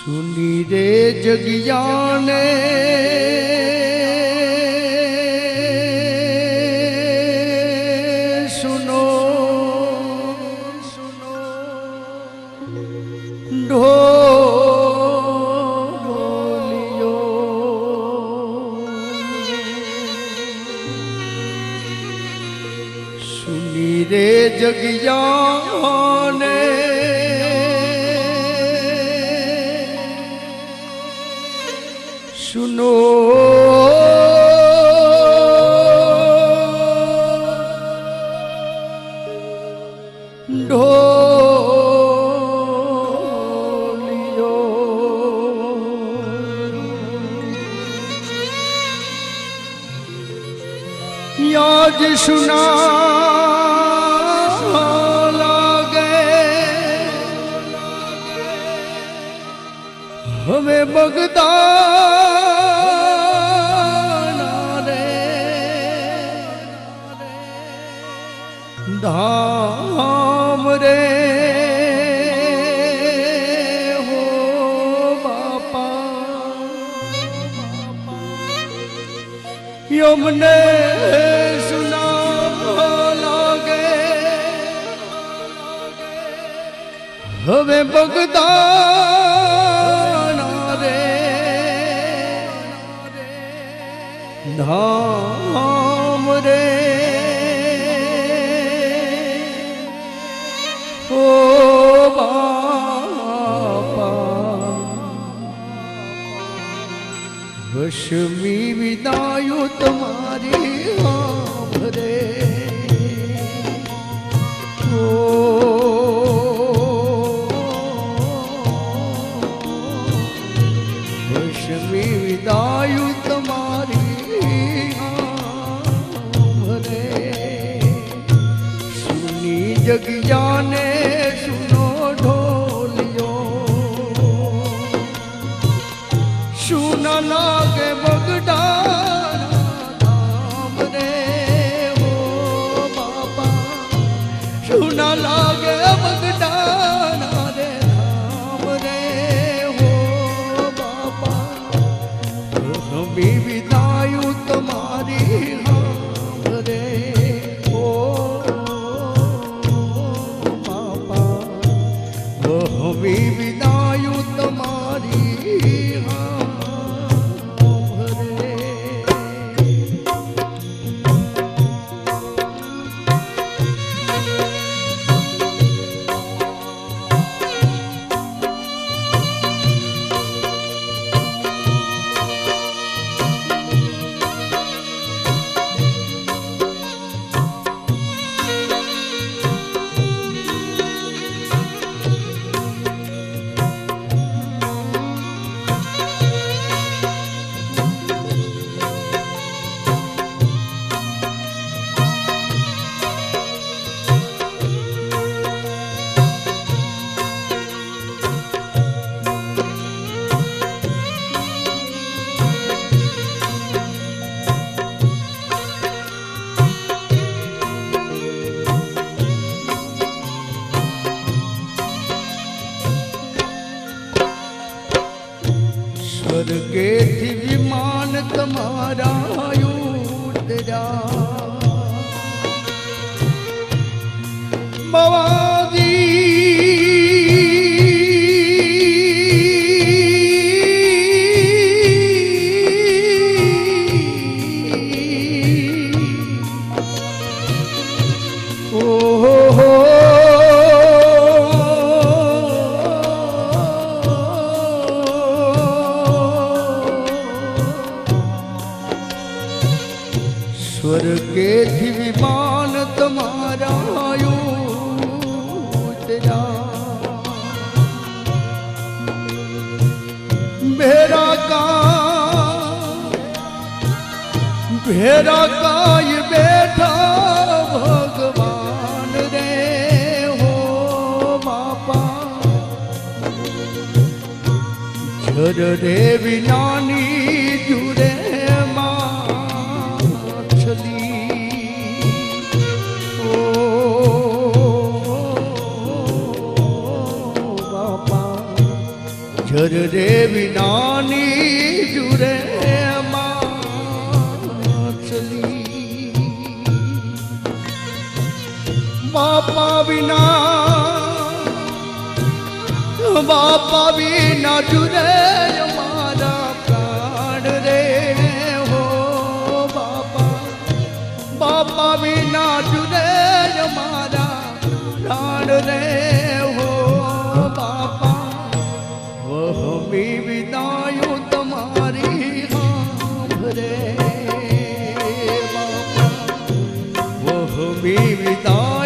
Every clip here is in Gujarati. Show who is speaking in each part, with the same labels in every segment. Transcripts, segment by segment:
Speaker 1: સુની રે જગિયાને સુનો સુનો. ઢો સુની રે જગિયાને સુનો યાદ સુના લાગે હવે બગદાના ધામ રે હો બાપા યમને સુના લાગે હવે બગદાના રે ધામ રે હસમી વિદાયો તમારી આભરે. ઓ સ્વર્ગેથી વિમાન તમારા ઉતર્યા ભેરા કા ભેરા કાય બેઠા ભગવાન રે હો બાપા. જર રે વિનાની જુરે કરજે વિનાની જુરે માછલી. બાપા વિના બાપા વિના જુરે મારા પ્રાણ રે હો બાપા. બાપા વિના જુરે મારા પ્રાણ રે માયું તમારી હાંભરે વહમી વિદા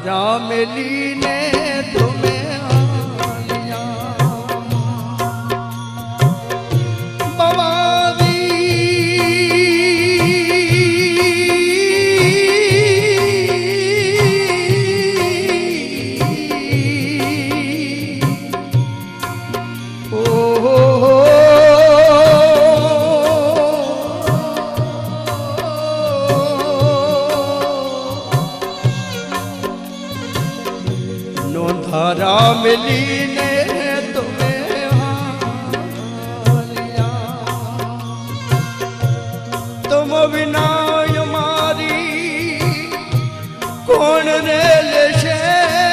Speaker 1: તારા મેલીને તમે Oh onun eleşe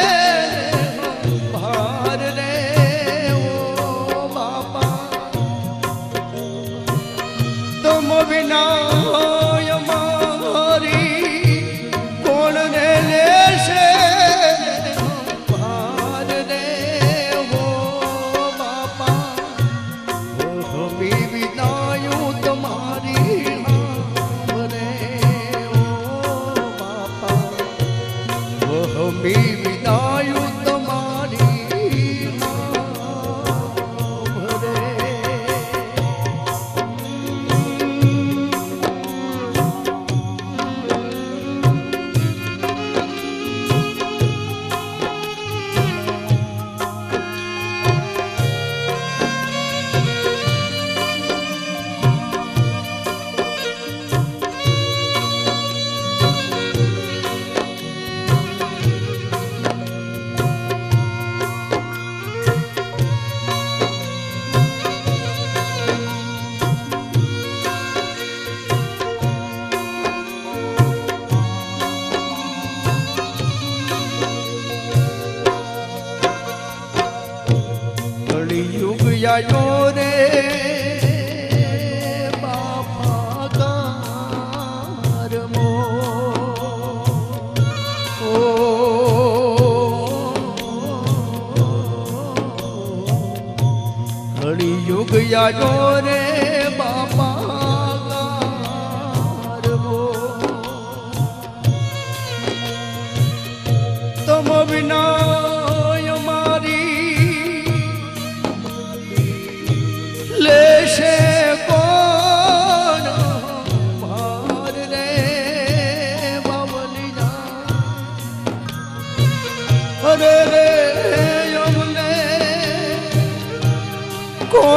Speaker 1: આવ્યો રે યુગ યાદો રે બાપા તમ વિના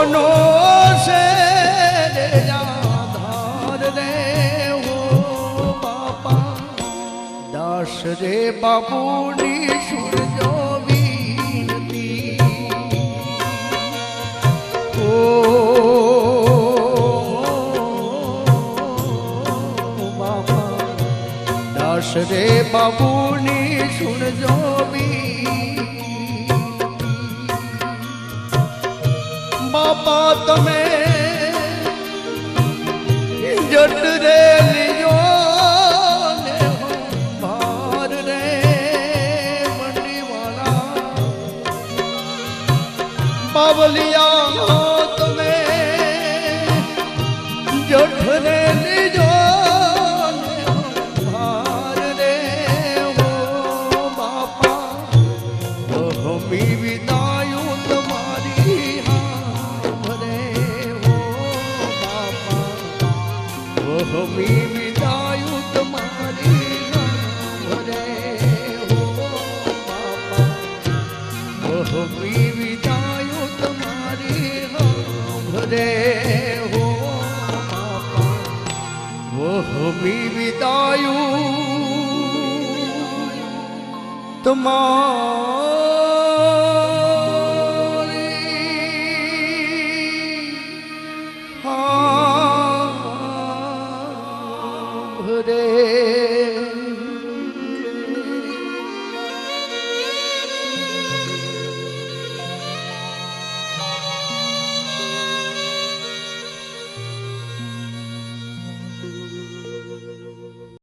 Speaker 1: કોનો છે રે આધાર રે હો બાપા દાસ રે બાપુની સુરજો વિનતી ઓ બાપા દાસ રે બાબલિયા તમે જઠ રે લીજો ભાર રે હો બાપા. હમી વિદાયું તમારી હારે હો બાપા. હમી વિદાયું હારે હો ઓહો વિદાયું તમારી